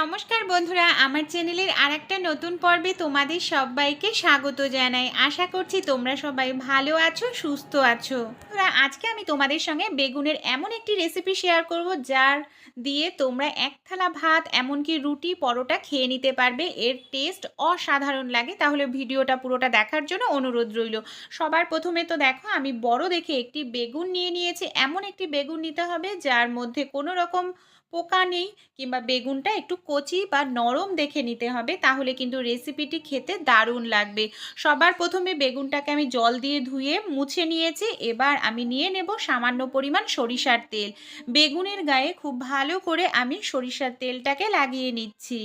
নমস্কার বন্ধুরা, আমার চ্যানেলের আর একটা নতুন পর্বে তোমাদের সবাইকে স্বাগত জানাই। আশা করছি তোমরা সবাই ভালো আছো, সুস্থ আছো। বন্ধুরা, আজকে আমি তোমাদের সঙ্গে বেগুনের এমন একটি রেসিপি শেয়ার করব, যার দিয়ে তোমরা এক থালা ভাত, এমনকি রুটি, পরোটা খেয়ে নিতে পারবে। এর টেস্ট অসাধারণ লাগে। তাহলে ভিডিওটা পুরোটা দেখার জন্য অনুরোধ রইল। সবার প্রথমে তো দেখো, আমি বড় দেখে একটি বেগুন নিয়ে নিয়েছি। এমন একটি বেগুন নিতে হবে, যার মধ্যে কোনো রকম পোকা নেই কিংবা বেগুনটা একটু কচি বা নরম দেখে নিতে হবে, তাহলে কিন্তু রেসিপিটি খেতে দারুণ লাগবে। সবার প্রথমে বেগুনটাকে আমি জল দিয়ে ধুয়ে মুছে নিয়েছি, এবার আমি নিয়ে নেব সামান্য পরিমাণ সরিষার তেল। বেগুনের গায়ে খুব ভালো করে আমি সরিষার তেলটাকে লাগিয়ে নিচ্ছি।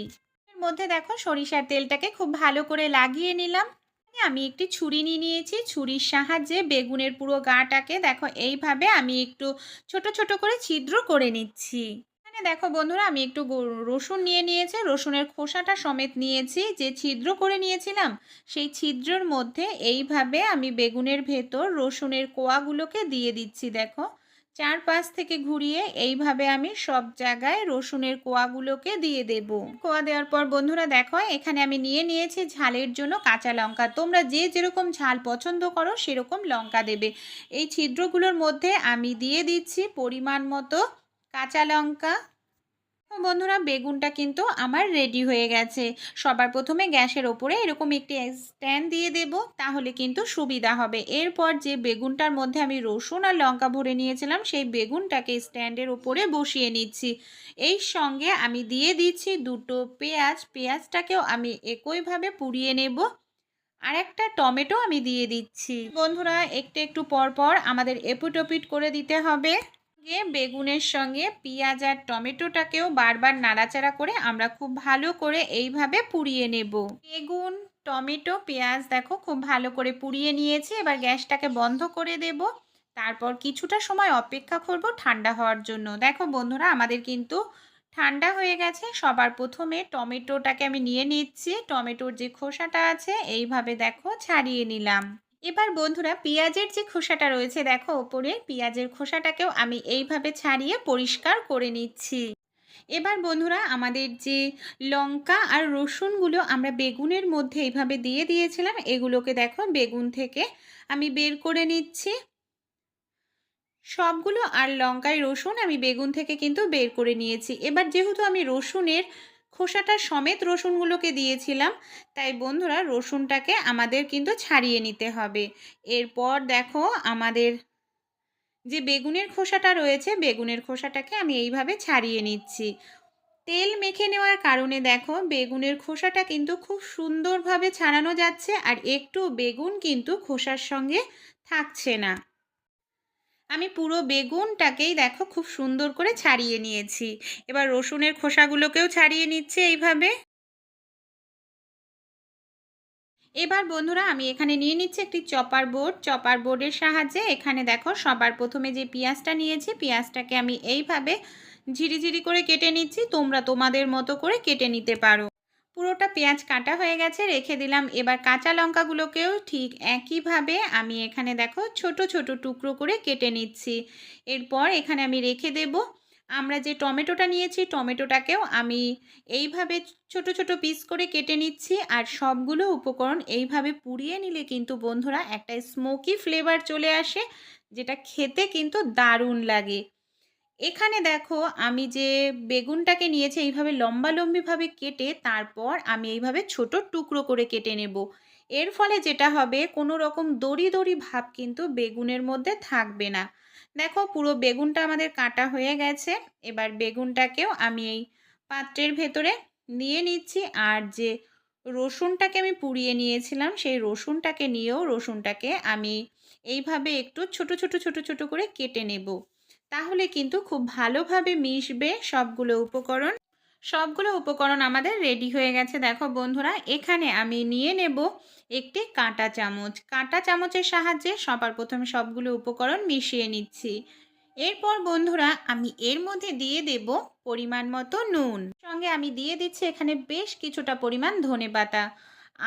এর মধ্যে দেখো সরিষার তেলটাকে খুব ভালো করে লাগিয়ে নিলাম। আমি একটি ছুরি নিয়ে নিয়েছি, ছুরির সাহায্যে বেগুনের পুরো গাটাকে দেখো এইভাবে আমি একটু ছোট ছোট করে ছিদ্র করে নিচ্ছি। দেখো বন্ধুরা, আমি একটু রসুন নিয়ে নিয়েছি, রসুনের খোসাটা সমেত নিয়েছি, যে ছিদ্র করে নিয়েছিলাম, সেই ছিদ্রর মধ্যে এইভাবে আমি বেগুনের ভেতর রসুনের কোয়াগুলোকে দিয়ে দিচ্ছি, দেখো। চার চারপাশ থেকে ঘুরিয়ে এইভাবে আমি সব জায়গায় রসুনের কোয়াগুলোকে দিয়ে দেব। কোয়া দেওয়ার পর বন্ধুরা, দেখো, এখানে আমি নিয়ে নিয়েছি ঝালের জন্য কাঁচা লঙ্কা। তোমরা যে যেরকম ঝাল পছন্দ করো, সেরকম লঙ্কা দেবে। এই ছিদ্রগুলোর মধ্যে আমি দিয়ে দিচ্ছি পরিমাণ মতো কাঁচা লঙ্কা। বন্ধুরা, বেগুনটা কিন্তু আমার রেডি হয়ে গেছে। সবার প্রথমে গ্যাসের ওপরে এরকম একটি স্ট্যান্ড দিয়ে দেব, তাহলে কিন্তু সুবিধা হবে। এরপর যে বেগুনটার মধ্যে আমি রসুন আর লঙ্কা ভরে নিয়েছিলাম, সেই বেগুনটাকে স্ট্যান্ডের ওপরে বসিয়ে নিচ্ছি। এই সঙ্গে আমি দিয়ে দিচ্ছি দুটো পেঁয়াজ। পেঁয়াজটাকেও আমি একইভাবে পুড়িয়ে নেব। আর একটা টমেটো আমি দিয়ে দিচ্ছি। বন্ধুরা, একটু একটু পর পর আমাদের এপুটোপিট করে দিতে হবে। সঙ্গে, বেগুনের সঙ্গে, পেঁয়াজ আর টমেটোটাকেও বারবার নাড়াচাড়া করে আমরা খুব ভালো করে এইভাবে পুড়িয়ে নেব। বেগুন, টমেটো, পেঁয়াজ দেখো খুব ভালো করে পুড়িয়ে নিয়েছি, এবার গ্যাসটাকে বন্ধ করে দেব। তারপর কিছুটা সময় অপেক্ষা করব ঠান্ডা হওয়ার জন্য। দেখো বন্ধুরা, আমাদের কিন্তু ঠান্ডা হয়ে গেছে, সবার প্রথমে টমেটোটাকে আমি নিয়ে নিচ্ছি, টমেটোর যে খোসাটা আছে, এইভাবে দেখো ছাড়িয়ে নিলাম। এবার বন্ধুরা পেঁয়াজের যে খোসাটা রয়েছে দেখো ওপরে, পেঁয়াজের খোসাটাকেও আমি এইভাবে ছাড়িয়ে পরিষ্কার করে নিচ্ছি। এবার বন্ধুরা আমাদের যে লঙ্কা আর রসুনগুলো আমরা বেগুনের মধ্যে এইভাবে দিয়ে দিয়েছিলাম, এগুলোকে দেখো বেগুন থেকে আমি বের করে নিচ্ছি। সবগুলো আর লঙ্কায় রসুন আমি বেগুন থেকে কিন্তু বের করে নিয়েছি। এবার যেহেতু আমি রসুনের খোসাটা সমেত রসুনগুলোকে দিয়েছিলাম। তাই বন্ধুরা, রসুনটাকে আমাদের কিন্তু ছাড়িয়ে নিতে হবে। এরপর দেখো আমাদের যে বেগুনের খোসাটা রয়েছে, বেগুনের খোসাটাকে আমি এইভাবে ছাড়িয়ে নিচ্ছি। তেল মেখে নেওয়ার কারণে দেখো বেগুনের খোসাটা কিন্তু খুব সুন্দরভাবে ছাড়ানো যাচ্ছে আর একটু বেগুন কিন্তু খোসার সঙ্গে থাকছে না। আমি পুরো বেগুনটাকেই দেখো খুব সুন্দর করে ছাড়িয়ে নিয়েছি। এবার রসুনের খোসাগুলোকেও ছাড়িয়ে নিচ্ছে এইভাবে। এবার বন্ধুরা আমি এখানে নিয়ে নিচ্ছি একটি চপার বোর্ড। চপার বোর্ডের সাহায্যে এখানে দেখো সবার প্রথমে যে পেঁয়াজটা নিয়েছি, পেঁয়াজটাকে আমি এইভাবে ঝিরিঝিরি করে কেটে নিচ্ছি। তোমরা তোমাদের মতো করে কেটে নিতে পারো। পুরোটা পেঁয়াজ কাটা হয়ে গেছে, রেখে দিলাম। এবার কাঁচা লঙ্কাগুলোকেও ঠিক একইভাবে আমি এখানে দেখো ছোট ছোট টুকরো করে কেটে নিচ্ছি। এরপর এখানে আমি রেখে দেব। আমরা যে টমেটোটা নিয়েছি, টমেটোটাকেও আমি এইভাবে ছোট ছোট পিস করে কেটে নিচ্ছি। আর সবগুলো উপকরণ এইভাবে পুড়িয়ে নিলে কিন্তু বন্ধুরা একটা স্মোকি ফ্লেভার চলে আসে, যেটা খেতে কিন্তু দারুণ লাগে। এখানে দেখো আমি যে বেগুনটাকে নিয়েছি এইভাবে লম্বা লম্বিভাবে কেটে তারপর আমি এইভাবে ছোট টুকরো করে কেটে নেব। এর ফলে যেটা হবে কোনো রকম দড়ি দড়ি ভাব কিন্তু বেগুনের মধ্যে থাকবে না। দেখো পুরো বেগুনটা আমাদের কাটা হয়ে গেছে। এবার বেগুনটাকেও আমি এই পাত্রের ভেতরে নিয়ে নিচ্ছি। আর যে রসুনটাকে আমি পুড়িয়ে নিয়েছিলাম সেই রসুনটাকে নিয়েও রসুনটাকে আমি এইভাবে একটু ছোট ছোট ছোট ছোট করে কেটে নেব। তাহলে কিন্তু খুব ভালোভাবে মিশবে সবগুলো উপকরণ। সবগুলো উপকরণ আমাদের রেডি হয়ে গেছে। দেখো বন্ধুরা, এখানে আমি নিয়ে নেব একটি কাঁটা চামচ। কাঁটা চামচের সাহায্যে সবার প্রথমে সবগুলো উপকরণ মিশিয়ে নিচ্ছি। এরপর বন্ধুরা, আমি এর মধ্যে দিয়ে দেব পরিমাণ মতো নুন। সঙ্গে আমি দিয়ে দিচ্ছি এখানে বেশ কিছুটা পরিমাণ ধনে পাতা।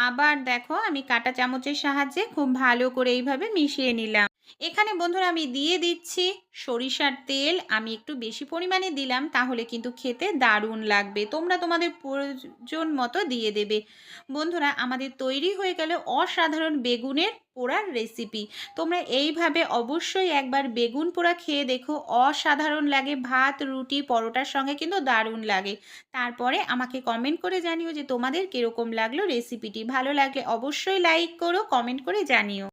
আবার দেখো, আমি কাঁটা চামচের সাহায্যে খুব ভালো করে এইভাবে মিশিয়ে নিলাম। এখানে বন্ধুরা আমি দিয়ে দিচ্ছি সরিষার তেল। আমি একটু বেশি পরিমাণে দিলাম, তাহলে কিন্তু খেতে দারুণ লাগবে। তোমরা তোমাদের প্রয়োজন মতো দিয়ে দেবে। বন্ধুরা, আমাদের তৈরি হয়ে গেল অসাধারণ বেগুনের পোড়ার রেসিপি। তোমরা এইভাবে অবশ্যই একবার বেগুন পোড়া খেয়ে দেখো, অসাধারণ লাগে। ভাত, রুটি, পরোটার সঙ্গে কিন্তু দারুণ লাগে। তারপরে আমাকে কমেন্ট করে জানিও যে তোমাদের কীরকম লাগল রেসিপিটি। ভালো লাগলে অবশ্যই লাইক করো কমেন্ট করে জানিও।